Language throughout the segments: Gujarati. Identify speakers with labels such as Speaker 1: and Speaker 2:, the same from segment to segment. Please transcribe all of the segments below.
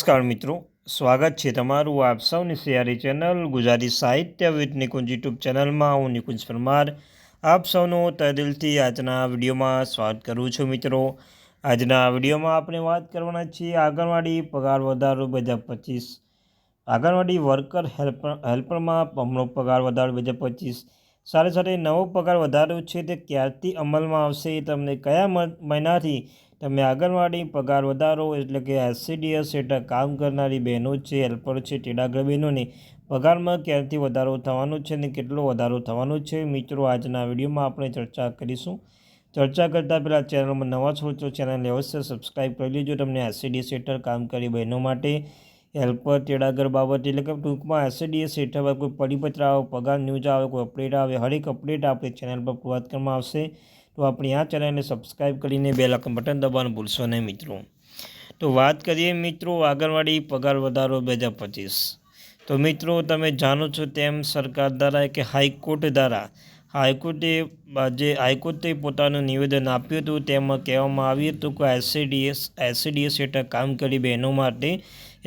Speaker 1: નમસ્કાર મિત્રો, સ્વાગત છે તમારું આપ સૌની સિયારી ચેનલ ગુજરાતી સાહિત્ય વિથ નિકુંજ યુટ્યુબ ચેનલમાં. હું નિકુંજ પરમાર. આપ સૌનું તદિલથી આજના વિડીયોમાં સ્વાગત કરું છું મિત્રો. આજના વિડીયોમાં આપણે વાત કરવાના છીએ આંગણવાડી પગાર વધારો બે હજાર પચીસ. આંગણવાડી વર્કર હેલ્પર, હેલ્પરમાં હમણો પગાર વધારો બે હજાર પચીસ. સાથે સાથે નવો પગાર વધારો છે તે ક્યારથી અમલમાં આવશે તમને કયા મહિનાથી તમે આંગણવાડી, પગાર વધારો એટલે કે એસસીડીએસ હેઠળ કામ કરનારી બહેનો છે, હેલ્પર છે ટેડાગર બહેનોને પગારમાં ક્યારથી વધારો થવાનો છે અને કેટલો વધારો થવાનો છે મિત્રો આજના વિડીયોમાં આપણે ચર્ચા કરીશું. ચર્ચા કરતાં પહેલાં ચેનલમાં નવા છો તો ચેનલને અવશ્ય સબસ્ક્રાઈબ કરી લેજો. તમને એસસીડીએસ હેઠળ કામ કરી બહેનો માટે હેલ્પર તેડાગર બાબત એટલે કે ટૂંકમાં એસસીડીએસ હેઠળ કોઈ પરિપત્ર આવે, પગાર ન્યૂઝ આવે, કોઈ અપડેટ આવે, હરેક અપડેટ આપણે ચેનલ પર પૂરત કરવામાં આવશે. તો આપણી આ ચેનલને સબસ્ક્રાઈબ કરીને બે લાખ બટન દબાવવાનું ભૂલશો નહીં મિત્રો. તો વાત કરીએ મિત્રો આંગણવાડી પગાર વધારો બે હજાર પચીસ. તો મિત્રો તમે જાણો છો તેમ સરકાર દ્વારા કે હાઈકોર્ટ દ્વારા હાઈકોર્ટે જે હાઈકોર્ટે પોતાનું નિવેદન આપ્યું હતું. તેમાં કહેવામાં આવ્યું હતું કે એસસીડીએસ એસસીડીએસ હેઠળ કામ કરી બહેનો માટે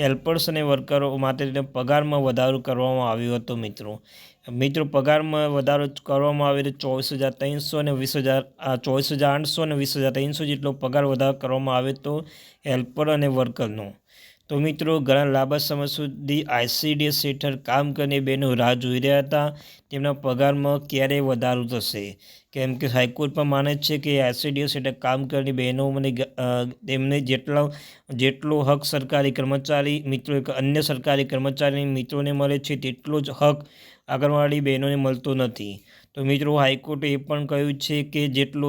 Speaker 1: હેલ્પર્સ અને વર્કરો માટે પગારમાં વધારો કરવામાં આવ્યો હતો મિત્રો. મિત્રો, પગારમાં વધારો કરવામાં આવ્યો તો ચોવીસ હજાર ત્રણસો અને વીસ હજાર ચોવીસ હજાર આઠસો અને વીસ હજાર ત્રણસો જેટલો પગાર વધારો કરવામાં આવ્યો હતો હેલ્પર અને વર્કરનો. તો મિત્રો, ઘણા લાંબા સમય સુધી આઈસીડીએસ હેઠળ કામ કરીને બહેનો રાહ જોઈ રહ્યા હતા. તેમના પગારમાં ક્યારે વધારો થશે? કેમ કે હાઈકોર્ટ પણ માને છે કે આઈસીડીએસ હેઠળ કામ કરીને બહેનો મને તેમને જેટલા, જેટલો હક સરકારી કર્મચારી, મિત્રો અન્ય સરકારી કર્મચારી મિત્રોને મળે છે, તેટલો જ હક આંગણવાડી બહેનોને મળતો નથી. તો મિત્રો, હાઈકોર્ટે એ પણ કહ્યું છે કે જેટલો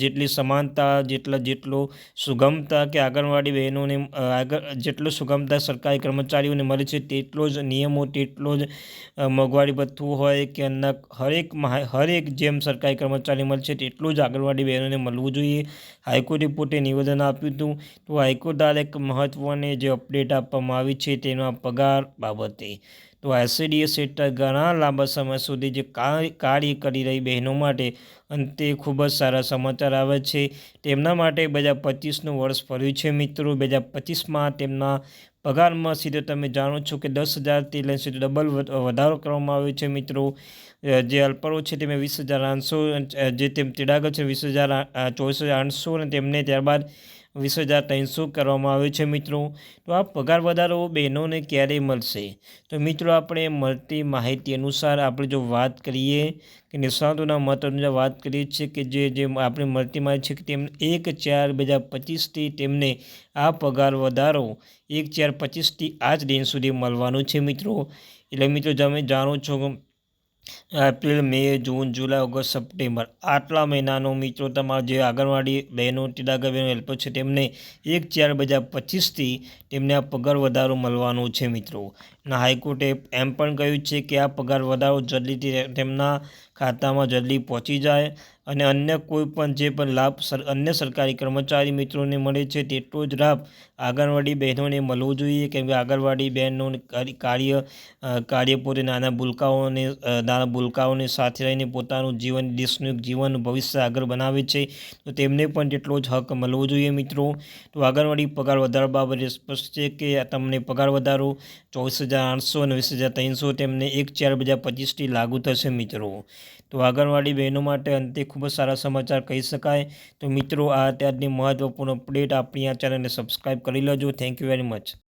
Speaker 1: જેટલી સમાનતા, જેટલા જેટલો સુગમતા કે આંગણવાડી બહેનોને આગળ જેટલો સુગમતા સરકારી કર્મચારીઓને મળે છે, તેટલો જ નિયમો, તેટલો જ મોંઘવારી ભથ્થું હોય કે અન્ય હરેક હરેક જેમ સરકારી કર્મચારી મળશે તેટલું જ આંગણવાડી બહેનોને મળવું જોઈએ. હાઈકોર્ટે પોતે નિવેદન આપ્યું હતું. તો હાઈકોર્ટ દ્વારા એક મહત્ત્વની જે અપડેટ આપવામાં આવી છે તેના પગાર બાબતે. તો એસસીડીએસ હેઠળ ઘણા લાંબા સમય સુધી જે કાર્ય કરી રહી બહેનો માટે અંતે ખૂબ જ સારા સમાચાર આવે છે. તેમના માટે બે હજાર પચીસનું વર્ષ ફર્યું છે. મિત્રો, બે હજાર પચીસમાં તેમના પગારમાં સીધો તમે જાણો છો કે દસ હજારથી લઈને સીધો ડબલ વધારો કરવામાં આવ્યો છે. મિત્રો જે અલ્પરો છે તેમાં વીસ હજાર આઠસો, જે તેમ તેડાગર છે વીસ હજાર ચોવીસ હજાર આઠસો અને તેમને ત્યારબાદ વીસ હજાર ત્રણસો કરવામાં આવ્યો છે મિત્રો. તો આ પગાર વધારો બહેનોને ક્યારે મળશે? તો મિત્રો, આપણે મળતી માહિતી અનુસાર આપણે જો વાત કરીએ કે નિષ્ણાતોના મત અનુસાર વાત કરીએ છીએ કે જે જે આપણે મળતી માહિતી છે કે તેમને એક ચાર બે હજાર પચીસથી તેમને આ પગાર વધારો એક ચાર પચીસથી આ જ દિન સુધી મળવાનો છે મિત્રો. એટલે મિત્રો, તમે જાણો છો April, May, June, July, August, September. આટલા મહિનાનો મિત્રો તમારા જે આંગણવાડી બહેનો ટીડાગર બહેનો, હેલ્પર છે, તેમને એક ચાર હજાર પચીસથી તેમને આ પગાર વધારો મળવાનો છે મિત્રો. અને હાઈકોર્ટે એમ પણ કહ્યું છે કે આ પગાર વધારો જલ્દીથી તેમના ખાતામાં જલ્દી પહોંચી જાય અને અન્ય કોઈ પણ જે પણ લાભ અન્ય સરકારી કર્મચારી મિત્રોને મળે છે તેટલો જ લાભ આંગણવાડી બહેનોને મળવો જોઈએ. કેમ કે આંગણવાડી બહેનોને કાર્ય કાર્ય પોતે નાના ભૂલકાઓને નાના ભૂલકાઓને સાથે રહીને પોતાનું જીવન, દેશનું જીવન ભવિષ્ય આગળ બનાવે છે. તો તેમને પણ તેટલો જ હક મળવો જોઈએ મિત્રો. તો આંગણવાડી પગાર વધારવા બાબતે સ્પષ્ટ છે કે તમને પગાર વધારો. ચોવીસ હજાર આઠસો અને વીસ હજાર ત્રણસો તેમને એક ચાર બજાર પચીસથી લાગુ થશે મિત્રો. તો આંગણવાડી બહેનો માટે અંતે ખૂબ જ સારા સમાચાર કહી શકાય. તો મિત્રો, આ અત્યારની મહત્ત્વપૂર્ણ અપડેટ આપણી આ ચેનલને સબસ્ક્રાઈબ કરી લેજો. Thank you very much